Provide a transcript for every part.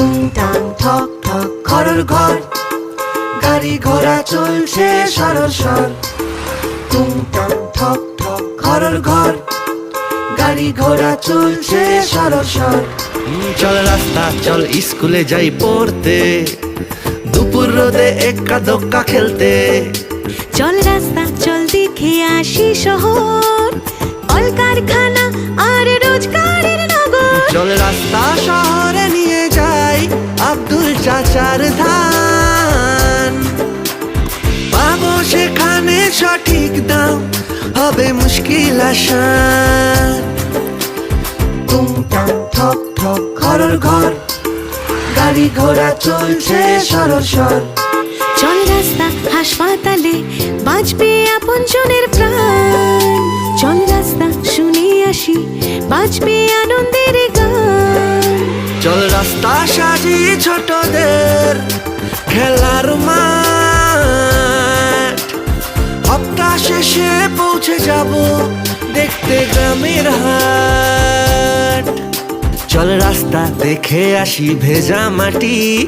টুংটাং ঠক ঠক ঘরের ঘর। গাড়ি ঘোড়া চলছে সরর সর। টুংটাং ঠক ঠক ঘরের ঘর। গাড়ি ঘোড়া চলছে সরর সর। চল রাস্তা চল স্কুলে যাই পড়তে। দুপুর রোদে একা দোক্কা খেলতে। চল রাস্তা চল দেখে আসি শহর। কলকারখানা আর রোজগারের নগর। চল রাস্তা চাচার ধান। পাবো সেখানে সঠিক দাম, হবে মুশকিল আসান। টুংটাং ঠক ঠক ঘরের ঘর, গাড়ি ঘোড়া চলছে সরর সর। চল রাস্তা, হাসপাতালে বাঁচবে আপন জনের প্রাণ। চল রাস্তা, শুনে আসি, বাঁচবে ছোটদের খেলার মাঠ। হপ্তা শেষে পৌঁছে যাব দেখতে গ্রামের হাট। চল রাস্তা দেখে আসি ভেজা মাটি।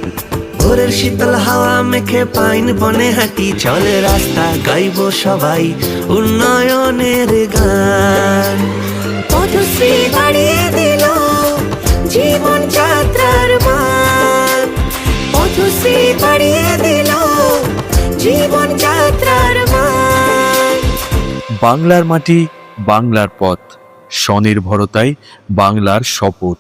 ভোরের শীতল হাওয়া মেখে পাইন বনে হাঁটি। চলে রাস্তা গাইবো সবাই উন্নয়নের গান। দিল জীবন যাত্রার বাংলার মাটি বাংলার পথ স্বনির্ভরতাই বাংলার শপথ।